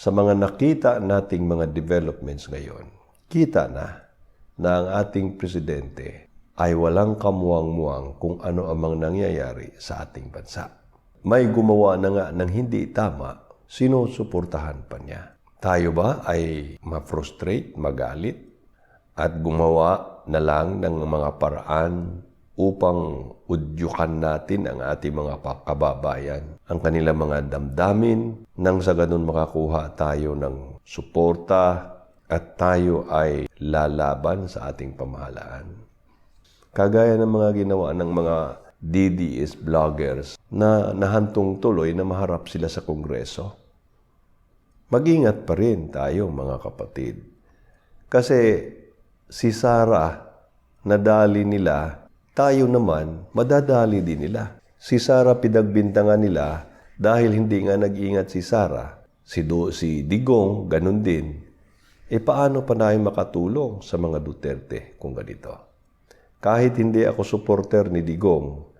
sa mga nakita nating mga developments ngayon, kita na na ang ating presidente ay walang kamuang-muang kung ano ang mga nangyayari sa ating bansa. May gumawa na nga ng hindi tama, sinusuportahan pa niya. Tayo ba ay ma-frustrate, magalit, at gumawa na lang ng mga paraan upang udyukan natin ang ating mga kababayan, ang kanilang mga damdamin, nang sa ganun makakuha tayo ng suporta at tayo ay lalaban sa ating pamahalaan. Kagaya ng mga ginawa ng mga DDS vloggers na nahantong tuloy na maharap sila sa Kongreso. Mag-ingat pa rin tayo mga kapatid. Kasi si Sarah, nadali nila, tayo naman, madadali din nila. Si Sarah pinagbintangan nila dahil hindi nga nag-ingat si Sarah. Si, Do, si Digong, ganun din. E paano pa tayo makatulong sa mga Duterte kung ganito? Kahit hindi ako supporter ni Digong,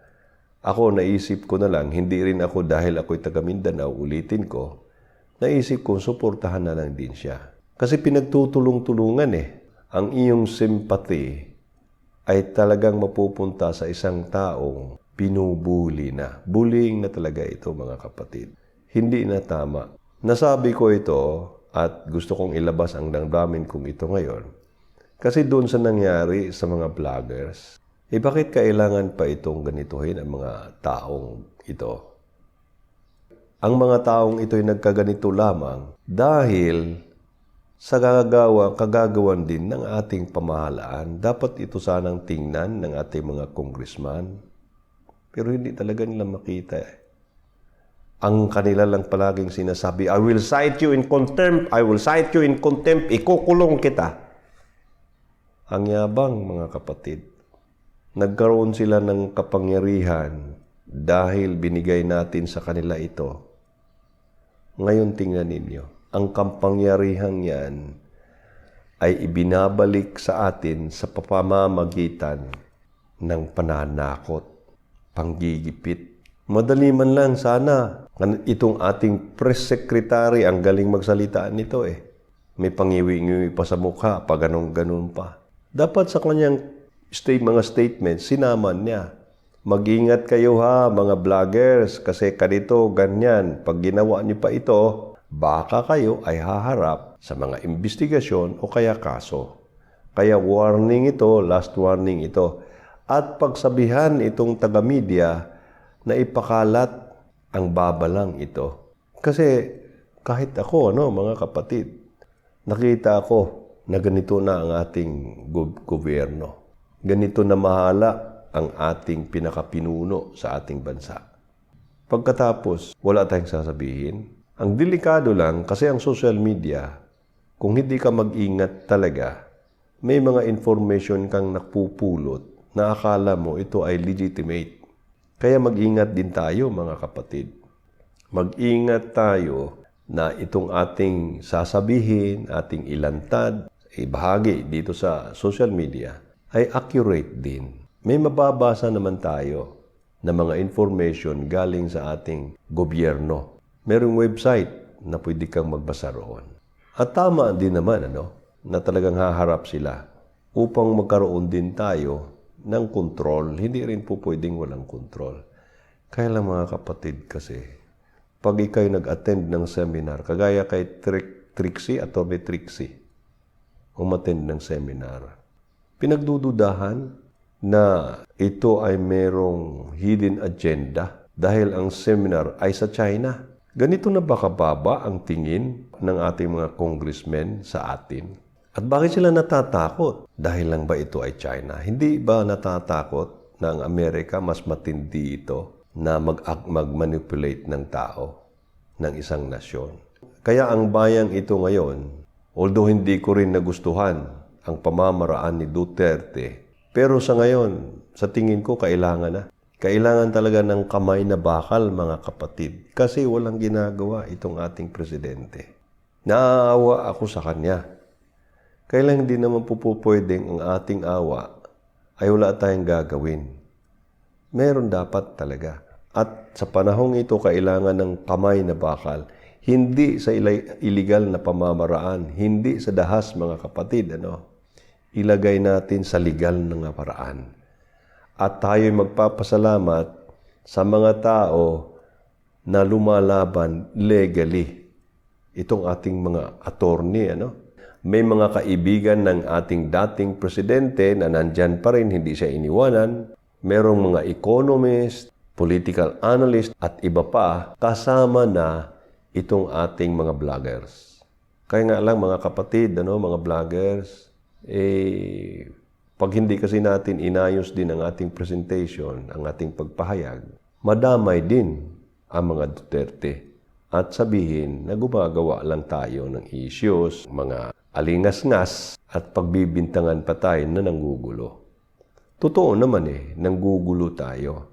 ako naisip ko na lang, hindi rin ako dahil ako'y taga Mindanao, ulitin ko, naisip ko suportahan na lang din siya. Kasi pinagtutulong-tulungan eh. Ang iyong sympathy ay talagang mapupunta sa isang taong pinubuli na. Bullying na talaga ito mga kapatid. Hindi na tama. Nasabi ko ito at gusto kong ilabas ang damdamin kong ito ngayon. Kasi doon sa nangyari sa mga vloggers, eh bakit kailangan pa itong ganituhin ang mga taong ito? Ang mga taong ito ay nagkaganito lamang dahil sa gagawa, kagagawan din ng ating pamahalaan, dapat ito sanang tingnan ng ating mga congressman. Pero hindi talaga nila makita eh. Ang kanila lang palaging sinasabi, I will cite you in contempt, I will cite you in contempt, ikukulong kita. Ang yabang, mga kapatid. Nagkaroon sila ng kapangyarihan dahil binigay natin sa kanila ito. Ngayon tingnan ninyo, ang kapangyarihan yan ay ibinabalik sa atin sa pamamagitan ng pananakot, panggigipit. Madali man lang sana itong ating press secretary ang galing magsalita nito eh. May pangiwi-ngiwi pa sa mukha, pa ganun-ganun pa. Dapat sa kanyang state, mga statements, sinaman niya. Mag-ingat kayo ha, mga vloggers, kasi kanito, ganyan. Pag ginawa niyo pa ito, baka kayo ay haharap sa mga investigasyon o kaya kaso. Kaya warning ito, last warning ito. At pagsabihan itong taga-media na ipakalat ang babalang ito. Kasi kahit ako, no, mga kapatid, nakita ko na ganito na ang ating gob- gobyerno. Ganito na mahala ang ating pinakapinuno sa ating bansa. Pagkatapos, wala tayong sasabihin. Ang delikado lang kasi ang social media, kung hindi ka mag-ingat talaga, may mga information kang napupulot na akala mo ito ay legitimate. Kaya mag-ingat din tayo mga kapatid. Mag-ingat tayo na itong ating sasabihin, ating ilantad, ibahagi dito sa social media ay accurate din. May mababasa naman tayo na mga information galing sa ating gobyerno. Merong website na pwede kang magbasa roon. At tama din naman ano, na talagang haharap sila upang magkaroon din tayo ng control. Hindi rin po pwedeng walang control. Kaya lang mga kapatid kasi, pag ikay nag-attend ng seminar, kagaya kay Trick, Trixie, Atty. Trixie, umattend ng seminar. Pinagdududahan na ito ay merong hidden agenda dahil ang seminar ay sa China. Ganito na ba kababa ang tingin ng ating mga congressmen sa atin? At bakit sila natatakot? Dahil lang ba ito ay China? Hindi ba natatakot na ang Amerika mas matindi ito na mag- mag-manipulate ng tao ng isang nasyon? Kaya ang bayang ito ngayon, although hindi ko rin nagustuhan ang pamamaraan ni Duterte, pero sa ngayon, sa tingin ko, kailangan na. Kailangan talaga ng kamay na bakal, mga kapatid. Kasi walang ginagawa itong ating presidente. Naaawa ako sa kanya. Kailan hindi naman po po pwedeng ang ating awa ay wala tayong gagawin. Meron dapat talaga. At sa panahong ito, kailangan ng kamay na bakal. Hindi sa illegal na pamamaraan, hindi sa dahas mga kapatid, ano? Ilagay natin sa legal na paraan. At tayo'y magpapasalamat sa mga tao na lumalaban legally. Itong ating mga attorney, ano? May mga kaibigan ng ating dating presidente na nandyan pa rin, hindi siya iniwanan. Merong mga economist, political analyst, at iba pa, kasama na itong ating mga vloggers. Kaya nga lang mga kapatid, ano, mga vloggers, eh, pag hindi kasi natin inayos din ang ating presentation, ang ating pagpahayag, madamay din ang mga Duterte at sabihin na gumagawa lang tayo ng issues, mga alingas-ngas at pagbibintangan pa tayo na nanggugulo. Totoo naman eh, nanggugulo tayo.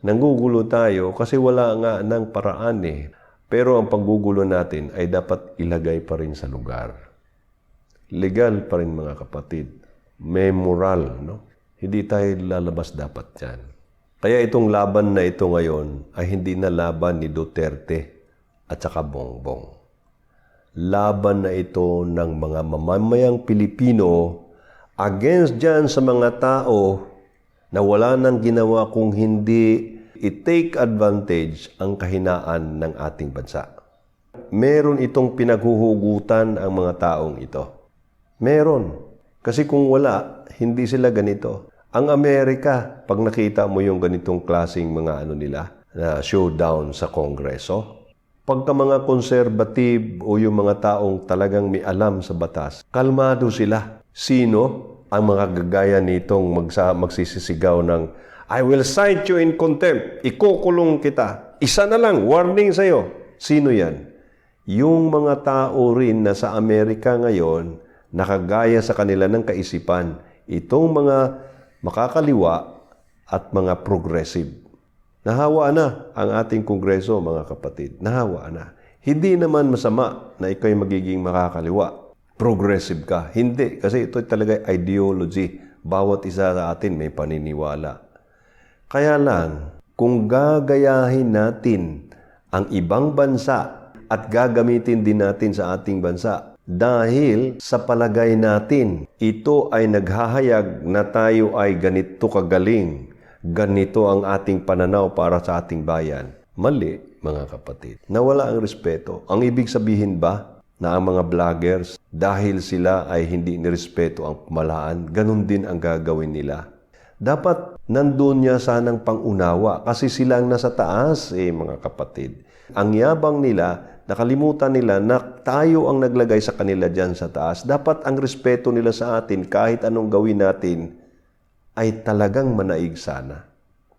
Nanggugulo tayo kasi wala nga ng paraan eh. Pero ang paggugulo natin ay dapat ilagay pa rin sa lugar. Legal pa rin mga kapatid. May moral, no? Hindi tayo lalabas dapat yan. Kaya itong laban na ito ngayon ay hindi na laban ni Duterte at saka Bongbong. Laban na ito ng mga mamamayang Pilipino against dyan sa mga tao na wala nang ginawa kung hindi i-take advantage ang kahinaan ng ating bansa. Meron itong pinaghuhugutan ang mga taong ito. Meron. Kasi kung wala, hindi sila ganito. Ang Amerika, pag nakita mo yung ganitong klasing mga ano nila, na showdown sa Kongreso, pagka mga conservative o yung mga taong talagang may alam sa batas, kalmado sila. Sino ang mga gagaya nitong magsa, magsisisigaw ng I will cite you in contempt. Ikukulong kita. Isa na lang, warning sa'yo. Sino yan? Yung mga tao rin na sa Amerika ngayon, nakagaya sa kanila ng kaisipan, itong mga makakaliwa at mga progressive. Nahawa na ang ating kongreso, mga kapatid. Nahawa na. Hindi naman masama na ikaw'y magiging makakaliwa. Progressive ka. Hindi. Kasi ito talaga ideology. Bawat isa sa atin may paniniwala. Kaya lang, kung gagayahin natin ang ibang bansa at gagamitin din natin sa ating bansa dahil sa palagay natin, ito ay naghahayag na tayo ay ganito kagaling, ganito ang ating pananaw para sa ating bayan. Mali, mga kapatid. Nawala ang respeto. Ang ibig sabihin ba na ang mga vloggers, dahil sila ay hindi nirespeto ang pamalaan, ganun din ang gagawin nila dapat nandun niya sanang pangunawa kasi silang nasa taas eh mga kapatid. Ang yabang nila, nakalimutan nila na tayo ang naglagay sa kanila dyan sa taas. Dapat ang respeto nila sa atin kahit anong gawin natin ay talagang manaig sana.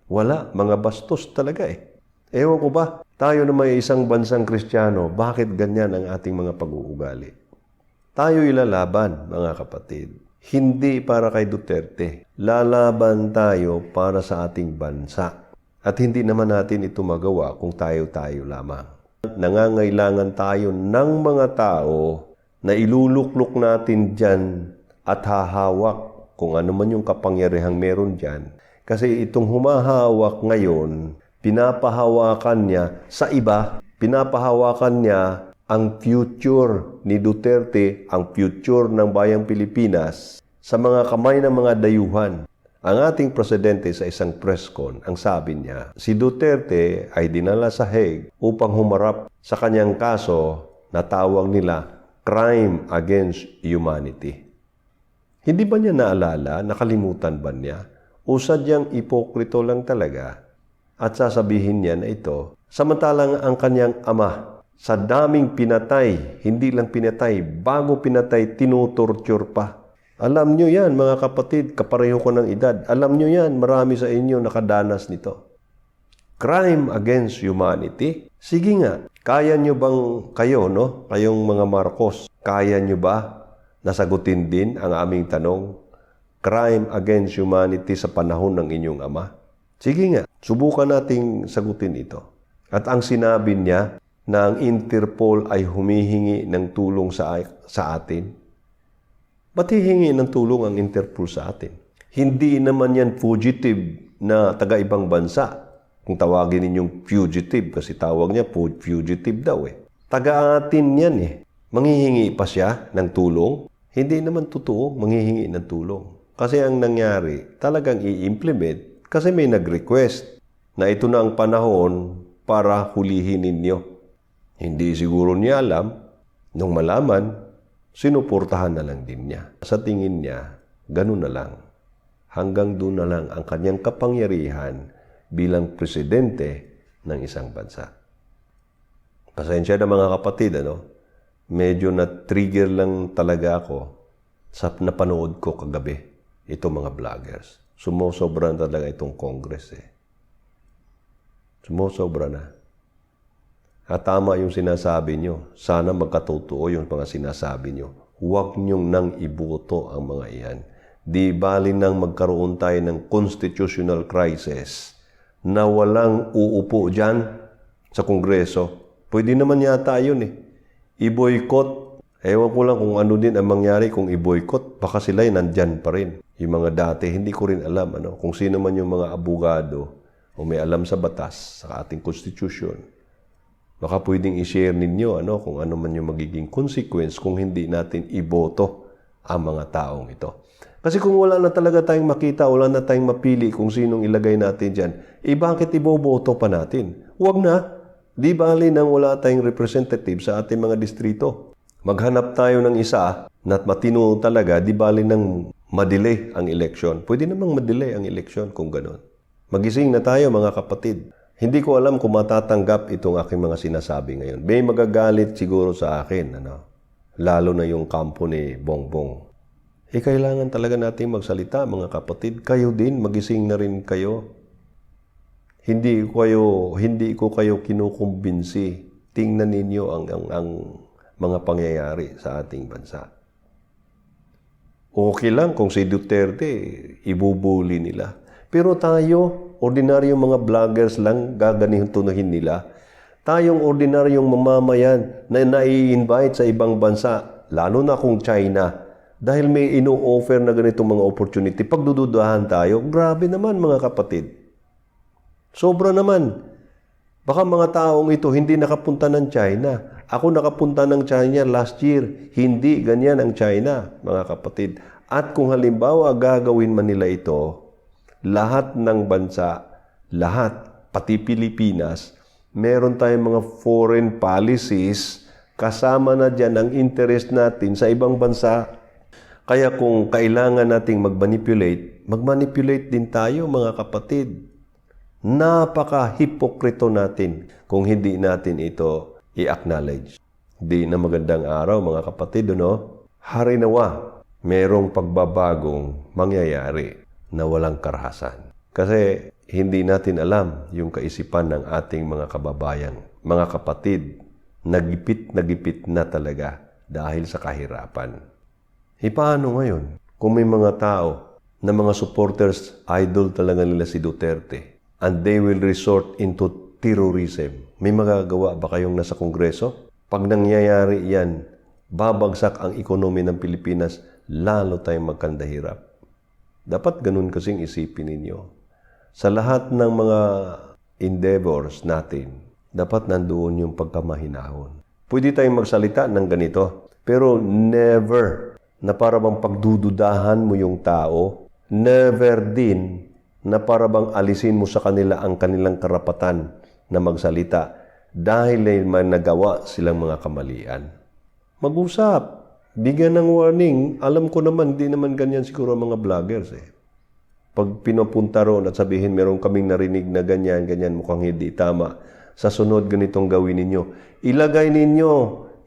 Wala, mga bastos talaga eh. Ewan ko ba, tayo na may isang bansang kristyano, bakit ganyan ang ating mga pag-uugali? Tayo ilalaban, mga kapatid. Hindi para kay Duterte. Lalaban tayo para sa ating bansa. At hindi naman natin ito magawa kung tayo-tayo lamang. Nangangailangan tayo ng mga tao na iluluklok natin dyan at hahawak kung ano man yung kapangyarihang meron dyan. Kasi itong humahawak ngayon, pinapahawakan niya sa iba, pinapahawakan niya ang future ni Duterte, ang future ng bayang Pilipinas sa mga kamay ng mga dayuhan. Ang ating presidente sa isang press con, ang sabi niya, si Duterte ay dinala sa Hague upang humarap sa kanyang kaso na tawag nila crime against humanity. Hindi ba niya naalala, nakalimutan ba niya? O sadyang ipokrito lang talaga at sasabihin niya na ito, samantalang ang kanyang ama sa daming pinatay, hindi lang pinatay, bago pinatay, tinutorture pa. Alam nyo yan, mga kapatid, kapareho ko ng edad. Alam nyo yan, marami sa inyo nakadanas nito. Crime against humanity. Sige nga, kaya nyo bang kayo, no? Kayong mga Marcos, kaya nyo ba nasagutin din ang aming tanong? Crime against humanity sa panahon ng inyong ama? Sige nga, subukan nating sagutin ito. At ang sinabi niya, na ang Interpol ay humihingi ng tulong sa, sa atin? Ba't hihingi ng tulong ang Interpol sa atin? Hindi naman yan fugitive na taga-ibang bansa. Kung tawagin ninyong fugitive, kasi tawag niya fugitive daw eh. Taga-atin yan eh. Manghihingi pa siya ng tulong? Hindi naman totoo manghihingi ng tulong. Kasi ang nangyari, talagang i-implement kasi may nag-request na ito na ang panahon para hulihin ninyo. Hindi siguro niya alam, nung malaman, sinuportahan na lang din niya. Sa tingin niya, ganun na lang. Hanggang doon na lang ang kanyang kapangyarihan bilang presidente ng isang bansa. Pasensya na mga kapatid, ano? Medyo na-trigger lang talaga ako sa napanood ko kagabi itong mga vloggers. Sumusobra na talaga itong Congress eh. Sumusobra na. At tama yung sinasabi nyo. Sana magkatotoo yung mga sinasabi nyo. Huwag nyong nang iboto ang mga iyan. Di bali nang magkaroon tayo ng constitutional crisis na walang uupo dyan sa Kongreso. Pwede naman yata yun eh. I-boycott. Ewan ko lang kung ano din ang mangyari kung i-boycott. Baka sila nandyan pa rin. Yung mga dati, hindi ko rin alam ano, kung sino man yung mga abogado o may alam sa batas, sa ating constitution. Baka pwedeng i-share ninyo ano, kung ano man yung magiging consequence kung hindi natin iboto ang mga taong ito. Kasi kung wala na talaga tayong makita, wala na tayong mapili kung sinong ilagay natin dyan, eh bakit iboboto pa natin? Huwag na. Di bali nang wala tayong representative sa ating mga distrito. Maghanap tayo ng isa na matino talaga, di bali nang madelay ang eleksyon. Pwede namang madelay ang eleksyon kung ganon. Magising na tayo mga kapatid. Hindi ko alam kung matatanggap itong aking mga sinasabi ngayon. May magagalit siguro sa akin, ano? lalo na yung kampo ni Bongbong. Eh, kailangan talaga natin magsalita, mga kapatid. Kayo din, magising na rin kayo. Hindi ko kayo, hindi ko kayo kinukumbinsi. Tingnan ninyo ang, ang, ang mga pangyayari sa ating bansa. Okay lang kung si Duterte, ibubuli nila. Pero tayo, ordinaryong mga vloggers lang, gaganihin nila. Tayong ordinaryong mamamayan na nai-invite sa ibang bansa, lalo na kung China, dahil may ino-offer na ganitong mga opportunity, pagdududahan tayo, grabe naman mga kapatid. Sobra naman. Baka mga taong ito hindi nakapunta ng China. Ako nakapunta ng China last year. Hindi ganyan ang China, mga kapatid. At kung halimbawa gagawin man nila ito, lahat ng bansa, lahat, pati Pilipinas, meron tayong mga foreign policies kasama na dyan ang interest natin sa ibang bansa. Kaya kung kailangan nating mag-manipulate, mag-manipulate din tayo mga kapatid. Napaka-hipokrito natin kung hindi natin ito i-acknowledge. Di na magandang araw mga kapatid, no? Harinawa, merong pagbabagong mangyayari na walang karahasan. Kasi hindi natin alam yung kaisipan ng ating mga kababayan, mga kapatid, nagipit nagipit na talaga dahil sa kahirapan. E paano ngayon kung may mga tao na mga supporters, idol talaga nila si Duterte, and they will resort into terrorism. May magagawa ba kayong nasa Kongreso? Pag nangyayari yan, babagsak ang ekonomi ng Pilipinas, lalo tayong magkandahirap. Dapat ganun kasing isipin ninyo. Sa lahat ng mga endeavors natin, dapat nandoon yung pagkamahinahon. Pwede tayong magsalita ng ganito, pero never na para bang pagdududahan mo yung tao, never din na para bang alisin mo sa kanila ang kanilang karapatan na magsalita dahil ay nagawa silang mga kamalian. Mag-usap. Bigyan ng warning. Alam ko naman, di naman ganyan siguro ang mga vloggers eh. Pag pinapunta roon at sabihin, meron kaming narinig na ganyan, ganyan, mukhang hindi tama. Sa sunod, ganitong gawin ninyo. Ilagay ninyo,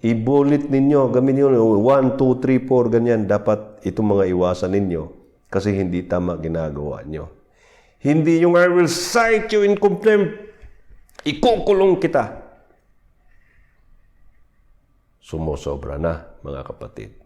ibulit ninyo, gawin ninyo, 1, 2, 3, 4, ganyan. Dapat itong mga iwasan ninyo kasi hindi tama ginagawa nyo. Hindi yung I will cite you in contempt. Ikukulong kita. Sumusobra na, mga kapatid.